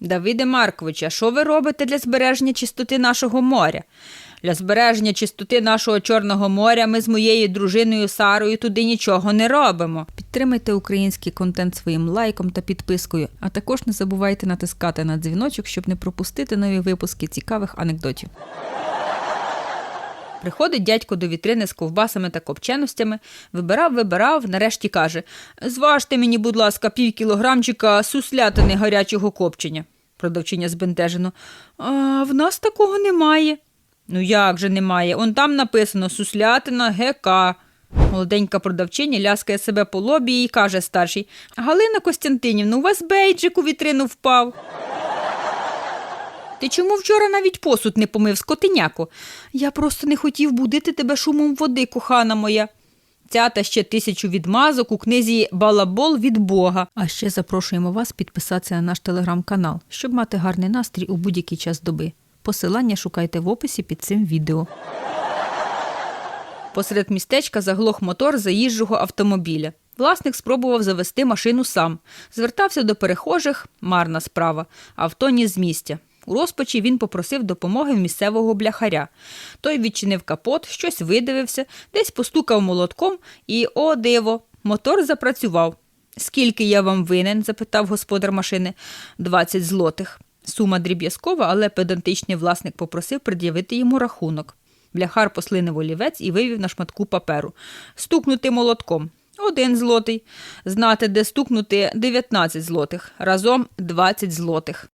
Давиде Марковича, що ви робите для збереження чистоти нашого моря? Для збереження чистоти нашого Чорного моря ми з моєю дружиною Сарою туди нічого не робимо. Підтримайте український контент своїм лайком та підпискою, а також не забувайте натискати на дзвіночок, щоб не пропустити нові випуски цікавих анекдотів. Приходить дядько до вітрини з ковбасами та копченостями, вибирав, вибирав, нарешті каже: Зважте мені, будь ласка, пів кілограмчика суслятини гарячого копчення. Продавчиня збентежено. А в нас такого немає. Ну як же немає? Он там написано суслятина ГК. Молоденька продавчиня ляскає себе по лобі і каже старший Галина Костянтинівна, у вас бейджик у вітрину впав. Ти чому вчора навіть посуд не помив скотиняко? Я просто не хотів будити тебе шумом води, кохана моя. Ця та ще тисячу відмазок у книзі Балабол від Бога. А ще запрошуємо вас підписатися на наш телеграм-канал, щоб мати гарний настрій у будь-який час доби. Посилання шукайте в описі під цим відео. Посеред містечка заглох мотор заїжджого автомобіля. Власник спробував завести машину сам. Звертався до перехожих марна справа. Авто ні з місця. У розпачі він попросив допомоги в місцевого бляхаря. Той відчинив капот, щось видивився, десь постукав молотком і, о, диво, мотор запрацював. Скільки я вам винен? запитав господар машини. Двадцять злотих. Сума дріб'язкова, але педантичний власник попросив пред'явити йому рахунок. Бляхар послинив олівець і вивів на шматку паперу. Стукнути молотком. Один злотий. Знати, де стукнути 19 злотих. Разом 20 злотих.